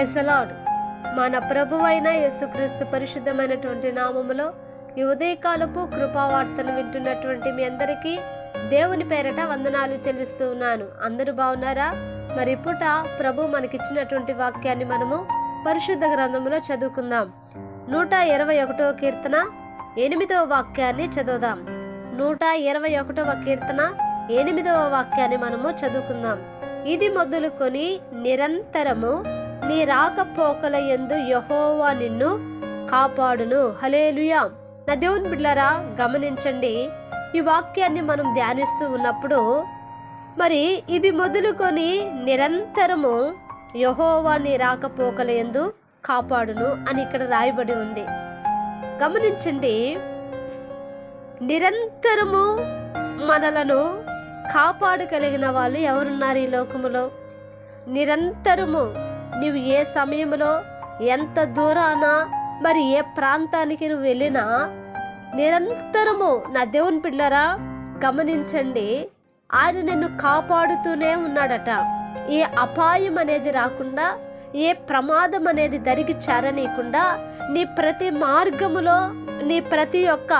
ప్రేసలాడు. మన ప్రభువైన యేసుక్రీస్తు పరిశుద్ధమైనటువంటి నామములో ఈ ఉదయకాలపు కృపావార్తను వింటున్నటువంటి మీ అందరికీ దేవుని పేరట వందనాలు చెల్లిస్తూ ఉన్నాను. అందరూ బాగున్నారా? మరి పుట ప్రభు మనకిచ్చినటువంటి వాక్యాన్ని మనము పరిశుద్ధ గ్రంథములో చదువుకుందాం. నూట ఇరవై ఒకటో కీర్తన ఎనిమిదవ వాక్యాన్ని చదువుదాం. నూట ఇరవై ఒకటవ కీర్తన ఎనిమిదవ వాక్యాన్ని మనము చదువుకుందాం. ఇది మొదలుకొని నిరంతరము నీ రాకపోకల యందు యహోవా నిన్ను కాపాడును. హలేలుయా నా దేవుని బిడ్లారా గమనించండి. ఈ వాక్యాన్ని మనం ధ్యానిస్తూ ఉన్నప్పుడు మరి ఇది మొదలుకొని నిరంతరము యహోవా నీ రాకపోకల యందు కాపాడును అని ఇక్కడ రాయబడి ఉంది. గమనించండి. నిరంతరము మనలను కాపాడగలిగిన వాళ్ళు ఎవరున్నారు ఈ లోకములో? నిరంతరము నువ్వు ఏ సమయంలో ఎంత దూరాన మరి ఏ ప్రాంతానికి నువ్వు వెళ్ళినా నిరంతరము నా దేవుని పిల్లరా గమనించండి. ఆయన నిన్ను కాపాడుతూనే ఉన్నాడట. ఏ అపాయం అనేది రాకుండా ఏ ప్రమాదం అనేది దరికి చేరనీయకుండా నీ ప్రతి మార్గములో నీ ప్రతి ఒక్క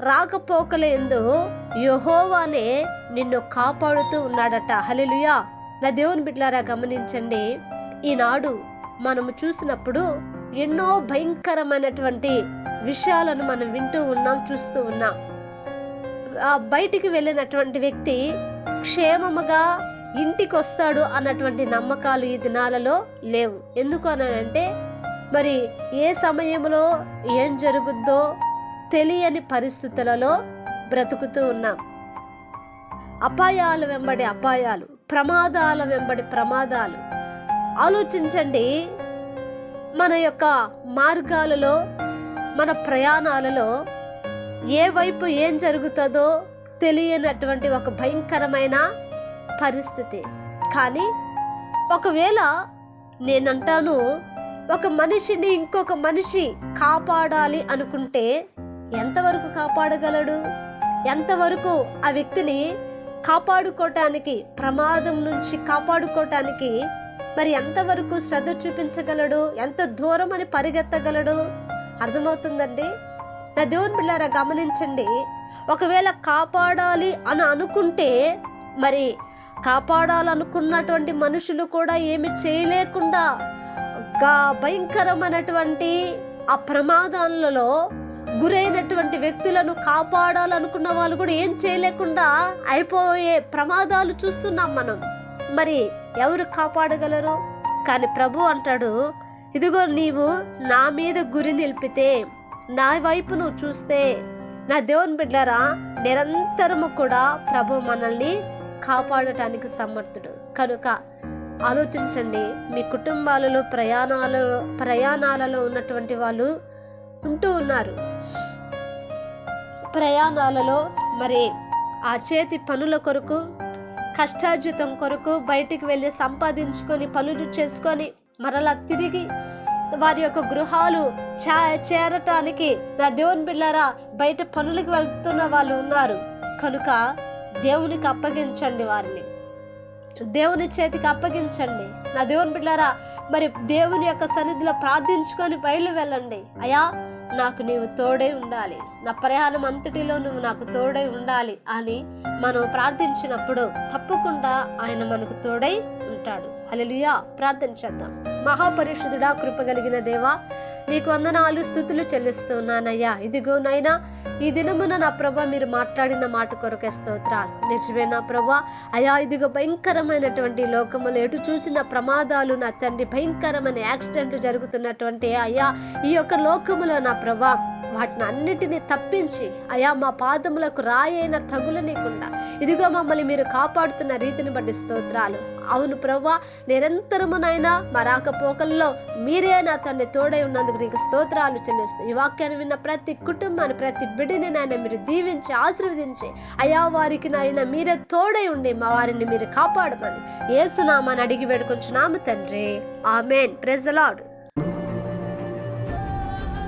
రాకపోకలేందు యహోవానే నిన్ను కాపాడుతూ ఉన్నాడట. హలిలుయా నా దేవుని బిడ్డలారా గమనించండి. ఈనాడు మనము చూసినప్పుడు ఎన్నో భయంకరమైనటువంటి విషయాలను మనం వింటూ ఉన్నాం చూస్తూ ఉన్నాం. ఆ బయటికి వెళ్ళినటువంటి వ్యక్తి క్షేమముగా ఇంటికి వస్తాడు అన్నటువంటి నమ్మకాలు ఈ దినాలలో లేవు. ఎందుకు అనంటే మరి ఏ సమయంలో ఏం జరుగుద్దో తెలియని పరిస్థితులలో బ్రతుకుతూ ఉన్నాం. అపాయాల వెంబడి అపాయాలు ప్రమాదాల వెంబడి ప్రమాదాలు ఆలోచించండి. మన యొక్క మార్గాలలో మన ప్రయాణాలలో ఏ వైపు ఏం జరుగుతుందో తెలియనటువంటి ఒక భయంకరమైన పరిస్థితి. కానీ ఒకవేళ నేనంటాను ఒక మనిషిని ఇంకొక మనిషి కాపాడాలి అనుకుంటే ఎంతవరకు కాపాడగలడు? ఎంతవరకు ఆ వ్యక్తిని కాపాడుకోవటానికి ప్రమాదం నుంచి కాపాడుకోవటానికి మరి ఎంతవరకు శ్రద్ధ చూపించగలడు? ఎంత దూరం అని పరిగెత్తగలడు? అర్థమవుతుందండి? నా దేవుని పిల్లారా గమనించండి. ఒకవేళ కాపాడాలి అని అనుకుంటే మరి కాపాడాలనుకున్నటువంటి మనుషులు కూడా ఏమి చేయలేకుండా గా భయంకరమైనటువంటి ఆ ప్రమాదాలలో గురైనటువంటి వ్యక్తులను కాపాడాలనుకున్న వాళ్ళు కూడా ఏం చేయలేకుండా అయిపోయే ప్రమాదాలు చూస్తున్నాం మనం. మరి ఎవరు కాపాడగలరు? కానీ ప్రభు అంటాడు ఇదిగో నీవు నా మీద గురి నిలిపితే నా వైపు నువ్వు చూస్తే నా దేవుని బిడ్డరా నిరంతరము కూడా ప్రభు మనల్ని కాపాడటానికి సమర్థుడు. కనుక ఆలోచించండి మీ కుటుంబాలలో ప్రయాణాలు ప్రయాణాలలో ఉన్నటువంటి వాళ్ళు ఉంటూ ఉన్నారు. ప్రయాణాలలో మరి ఆ చేతి పనుల కొరకు కష్టార్జితం కొరకు బయటికి వెళ్ళి సంపాదించుకొని పనులు చేసుకొని మరలా తిరిగి వారి యొక్క గృహాలు చే చేరటానికి నా దేవుని బిళ్ళారా బయట పనులకు వెళ్తున్న వాళ్ళు ఉన్నారు. కనుక దేవునికి అప్పగించండి వారిని. దేవుని చేతికి అప్పగించండి. నా దేవుని బిళ్ళారా మరి దేవుని యొక్క సన్నిధిలో ప్రార్థించుకొని బయలు వెళ్ళండి. అయా నాకు నీవు తోడై ఉండాలి. నా ప్రయాణం అంతటిలో నువ్వు నాకు తోడై ఉండాలి అని మనం ప్రార్థించినప్పుడు తప్పకుండా ఆయన మనకు తోడై ఉంటాడు. హల్లెలూయా. ప్రార్థన చేద్దాం. మహాపరిషుదుడా కృప కలిగిన దేవా నీకు వందనాలు స్థుతులు చెల్లిస్తున్నానయ్యా. ఇదిగో నైనా ఈ దినమున నా ప్రభ మీరు మాట్లాడిన మాట కొరకే స్తోత్రాలు. నిజమే నా ప్రభ అయా ఇదిగో భయంకరమైనటువంటి లోకములు ఎటు చూసిన ప్రమాదాలు నా తండ్రి భయంకరమైన యాక్సిడెంట్లు జరుగుతున్నటువంటి అయ్యా ఈ యొక్క లోకములో నా ప్రభా వాటిని అన్నిటినీ తప్పించి అయా మా పాదములకు రాయైన తగులనీకుండా ఇదిగో మమ్మల్ని మీరు కాపాడుతున్న రీతిని బట్టి స్తోత్రాలు. అవును ప్రవ్వా నిరంతరమునైనా మా రాకపోకల్లో మీరే నా తన్ని తోడై ఉన్నందుకు నీకు స్తోత్రాలు చెల్లిస్తాను ఈ వాక్యాన్ని విన్న ప్రతి కుటుంబాన్ని ప్రతి బిడ్డని నాయన మీరు దీవించి ఆశీర్వదించి అయా వారికి నాయన మీరే తోడై ఉండి మా వారిని మీరు కాపాడమని ఏసునామాని అడిగి వేడుకొంచున్నాము తండ్రి. ఆమెన్. ప్రెజలాడు